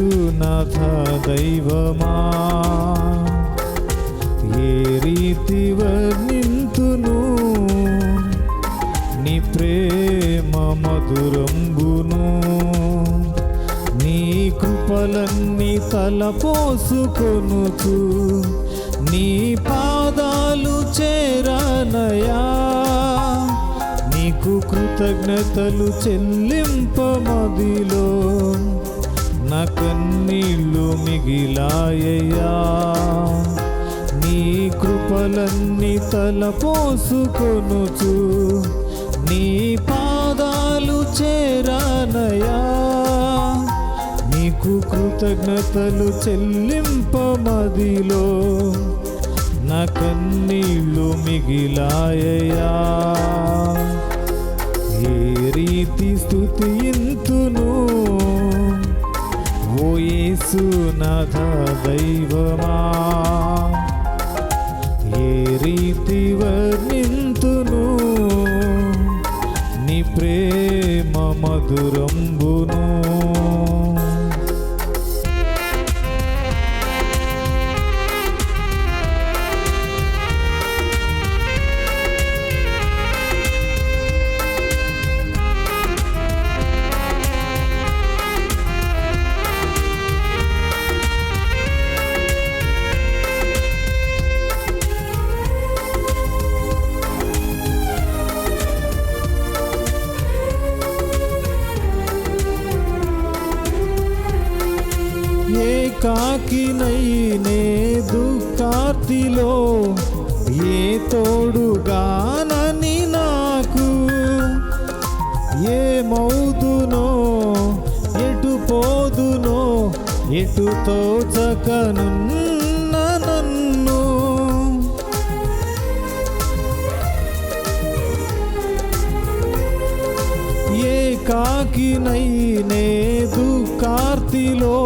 యేసునాథ దైవమా? ఏ రీతి వర్ణింతును? నీ ప్రేమ మధురంబును? నీ కృపలన్నీ తలపోసుకొనుచు? నీ పాదాలు చేరానయా? నీకు కృతజ్ఞతలు చెల్లింపమదిలో కన్నీళ్ళు మిగిలాయ్యా నీ కృపలన్నీ తలపోసుకొనుచు నీ పాదాలు చేరానయా నీకు కృతజ్ఞతలు చెల్లింపమదిలో నా కన్నీళ్ళు మిగిలాయ్యా ఏ రీతి స్థుతింతును యేసునాథ దైవమా ఏకాకినైనే దుఃఖార్తిలో ఏ తోడుగానని నాకు? ఏ మౌదునో ఎటు పోదునో ఎటు తోచకనున్న నన్ను? ఏకాకినైనే దుఃఖార్తిలో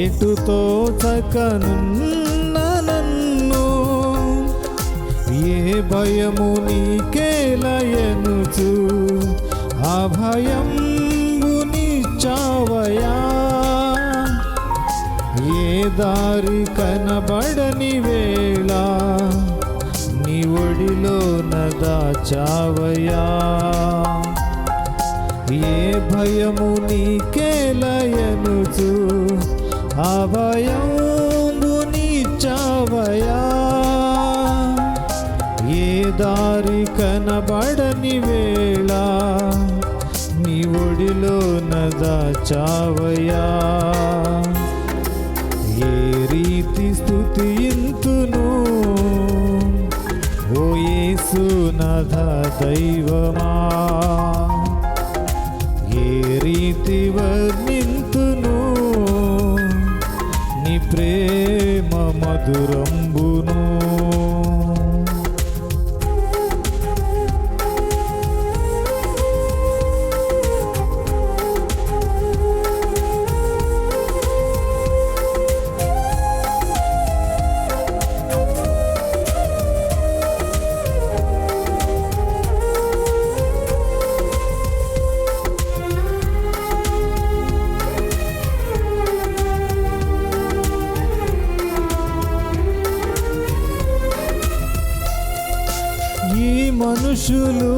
ఎటుతో చకనున్న నన్ను ఏ భయము నీకేలయనుచు ఆ భయంబు చావయా ఏ దారి కనబడని వేళ నీ ఒడిలో నదాచావయా? ఏ భయము నీకేలయనుచు అభయంబునిచ్చవయా ఏ దారి కనబడని వేళ నీ ఒడిలో నదాచావయా? ఏ రీతి స్థుతి ఇంతును? ఓ యేసు నద దైవమా? ఏ రీతి వర్ణింతును మధురంబును మనుషులు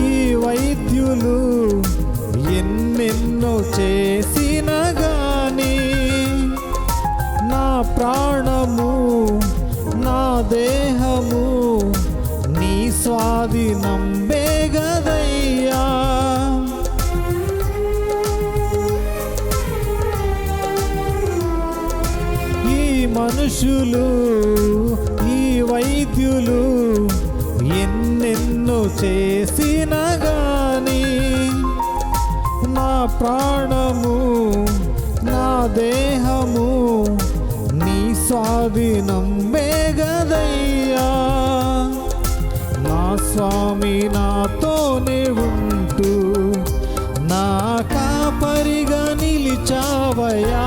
ఈ వైద్యులు ఎన్నెన్నో చేసిన గాని నా ప్రాణము నా దేహము నీ స్వాధీనం బేగదయ్యా. ఈ మనుషులు నిన్ను చేసిన గాని నా ప్రాణము నా దేహము నీ స్వాధీనం మేఘదయ్యా. నా స్వామి నాతోనే ఉంటూ నా కాపరిగా నిలిచావయా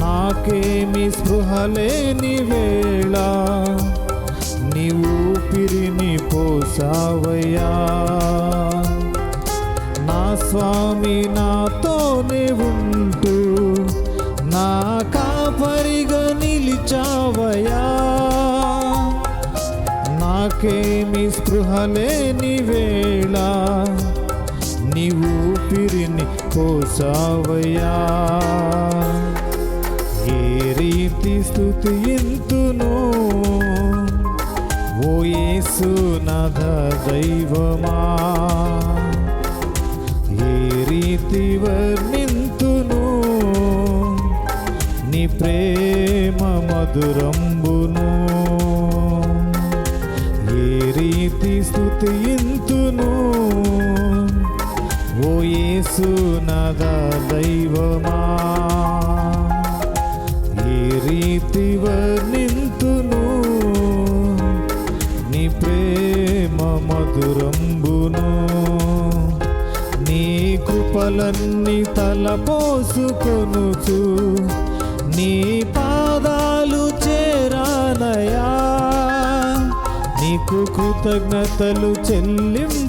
నాకేమి స్పృహలేని వేళ పోసావయ్యా నా స్వామి నాతోనే ఉంటూ నా కాపరిగా నిలిచావయ్యా. నాకేమి స్పృహ లేని వేళ నీవు ఊపిరిని పోసావయ్యా. ఏ రీతి స్థుతి స్థుతింతును ఓ యేసు నాథ దైవమా? ఏ రీతి వర్ణింతును? నీ ప్రేమ మధురంబును? ఏ రీతి స్థుతింతును ఓ యేసు నాద దైవమా? ఏ రీతి మధురంబును. నీ కృపలన్నీ తలపోసుకొనుచు నీ పాదాలు చేరానయా. నీకు కృతజ్ఞతలు చెల్లింపమదిలో.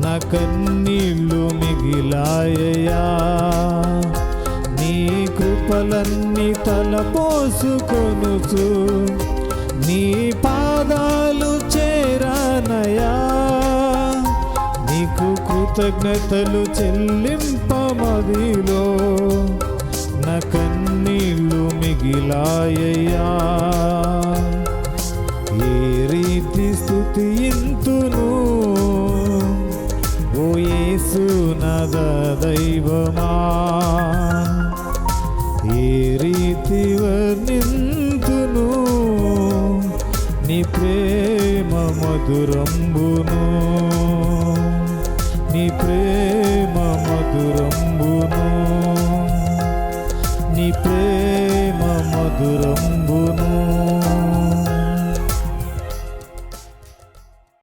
నా కన్నీళ్ళు మిగిలాయయా. నీ కృపలన్నీ తలపోసుకొనుచు నీ పాదాలు చేరానయా? నీకు కృతజ్ఞతలు చెల్లింపమదిలో. నా కన్నీళ్ళు మిగిలాయయ్యా. ఏ రీతి స్థుతింతును ఓ యేసు నద దైవమా? ఏ రీతి వర్ణింతును నీ ప్రేమ మధురంబును. నీ ప్రేమ మధురంబును. నీ ప్రేమ మధురంబు